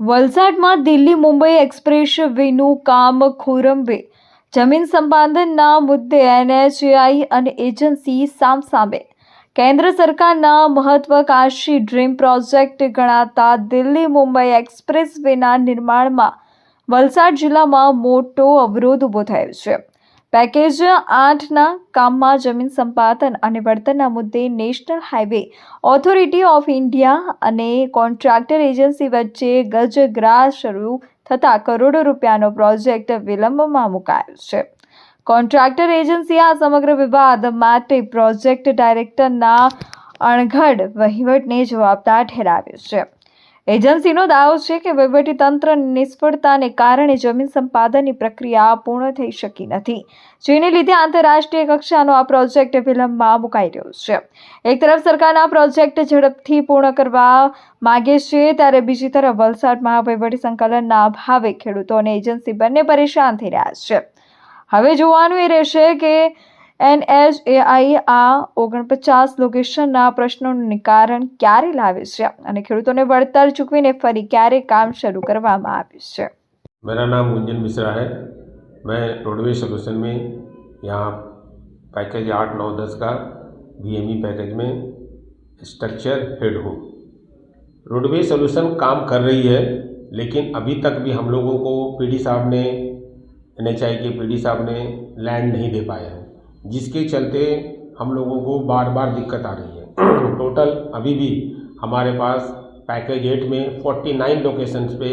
વલસાડમાં દિલ્હી મુંબઈ એક્સપ્રેસ વેનું કામ ખોરંભે જમીન સંપાદનના મુદ્દે એનએચએઆઈ અને એજન્સી સામસામે. કેન્દ્ર સરકારના મહત્વાકાંક્ષી ડ્રીમ પ્રોજેક્ટ ગણાતા દિલ્હી મુંબઈ એક્સપ્રેસ વેના નિર્માણમાં વલસાડ જિલ્લામાં મોટો અવરોધ ઊભો થયો છે. પેકેજ આઠના કામમાં જમીન સંપાદન અને વળતરના મુદ્દે National Highway Authority of India અને કોન્ટ્રાક્ટર એજન્સી વચ્ચે ગજગ્રાસ શરૂ થતાં કરોડો રૂપિયાનો પ્રોજેક્ટ વિલંબમાં મુકાયો છે. કોન્ટ્રાક્ટર એજન્સીએ આ સમગ્ર વિવાદ માટે પ્રોજેક્ટ ડાયરેક્ટરના અણઘડ વહીવટને જવાબદાર ઠેરાવ્યો છે. એજન્સીનો દાવો છે કે વહીવટીતંત્ર નિષ્ફળતાને કારણે જમીન સંપાદનની પ્રક્રિયા પૂર્ણ થઈ શકી નથી, જેને લીધે આંતરરાષ્ટ્રીય કક્ષાનો આ પ્રોજેક્ટ વિલંબમાં મુકાઈ રહ્યો છે. એક તરફ સરકારના પ્રોજેક્ટ ઝડપથી પૂર્ણ કરવા માગે છે, ત્યારે બીજી તરફ વલસાડમાં વહીવટી સંકલનના અભાવે ખેડૂતો અને એજન્સી બંને પરેશાન થઈ રહ્યા છે. હવે જોવાનું એ રહેશે કે એનએચએઆઈ આ ઓગણપચાસ લોકેશનના પ્રશ્નોનું નિકારણ ક્યારે લાવે છે અને ખેડૂતોને વળતર ચૂકવીને ફરી ક્યારે કામ શરૂ કરવામાં આવ્યું છે मेरा नाम गुंजन मिश्रा है मैं रोडवे सोल्यूशन में यहाँ पैकेज आठ नौ दस का बीएमई पैकेज में स्ट्रक्चर हेड हूँ रोडवे सोल्यूशन काम कर रही है लेकिन अभी तक भी हम लोगों को पीडी साहब ने एन के पीडी साहब ने लैंड नहीं दे पाया है जिसके चलते हम लोगों को बार बार दिक्कत आ रही है। टोटल अभी भी हमारे पास पैकेज एट में 49 लोकेशंस पे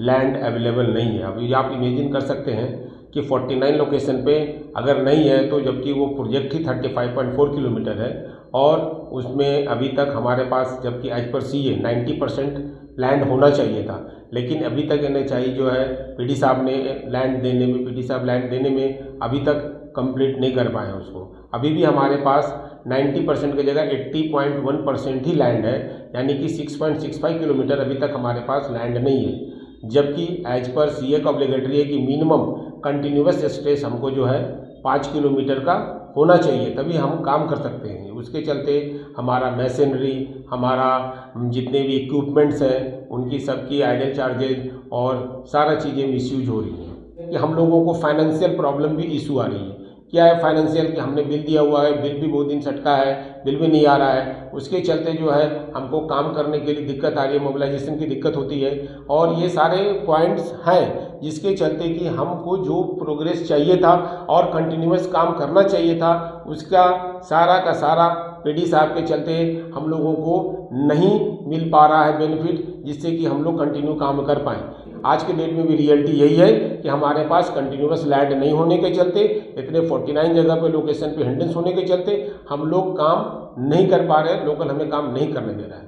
लैंड अवेलेबल नहीं है। अभी आप इमेजिन कर सकते हैं कि 49 लोकेशन पे अगर नहीं है तो जबकि वो प्रोजेक्ट ही 35.4 किलोमीटर है और उसमें अभी तक हमारे पास जबकि as per C A ninety percent land होना चाहिए था। लेकिन अभी तक एन जो है पीटी साहब ने लैंड देने में पीटी साहब लैंड देने में अभी तक कंप्लीट नहीं कर पाए हैं उसको। अभी भी हमारे पास 90 परसेंट की जगह 80.1 परसेंट ही लैंड है, यानी कि 6.65 किलोमीटर अभी तक हमारे पास लैंड नहीं है। जबकि एज पर सी ए का ऑब्लिगेटरी है कि मिनिमम कंटिन्यूस स्ट्रेस हमको जो है पाँच किलोमीटर का होना चाहिए, तभी हम काम कर सकते हैं। उसके चलते हमारा मशीनरी हमारा जितने भी इक्विपमेंट्स हैं, उनकी सबकी आइडल चार्जेज और सारा चीज़ें मिसयूज हो रही हैं। कि हम लोगों को फाइनेंशियल प्रॉब्लम भी इशू आ रही है। क्या है फाइनेंशियल कि हमने बिल दिया हुआ है बिल भी बहुत दिन सटका है बिल भी नहीं आ रहा है। उसके चलते जो है, हमको काम करने के लिए दिक्कत आ रही है मोबिलाइजेशन की दिक्कत होती है। और ये सारे पॉइंट्स हैं जिसके चलते कि हमको जो प्रोग्रेस चाहिए था और कंटिन्यूस काम करना चाहिए था, उसका सारा का सारा पीडी साहब के चलते हम लोगों को नहीं मिल पा रहा है बेनिफिट जिससे कि हम लोग कंटिन्यू काम कर पाएँ। आज के डेट में भी रियलिटी यही है कि हमारे पास कंटिन्यूस लैंड नहीं होने के चलते, इतने 49 जगह पे लोकेशन पे हिंडेंस होने के चलते, हम लोग काम नहीं कर पा रहे लोकल हमें काम नहीं करने दे रहा है।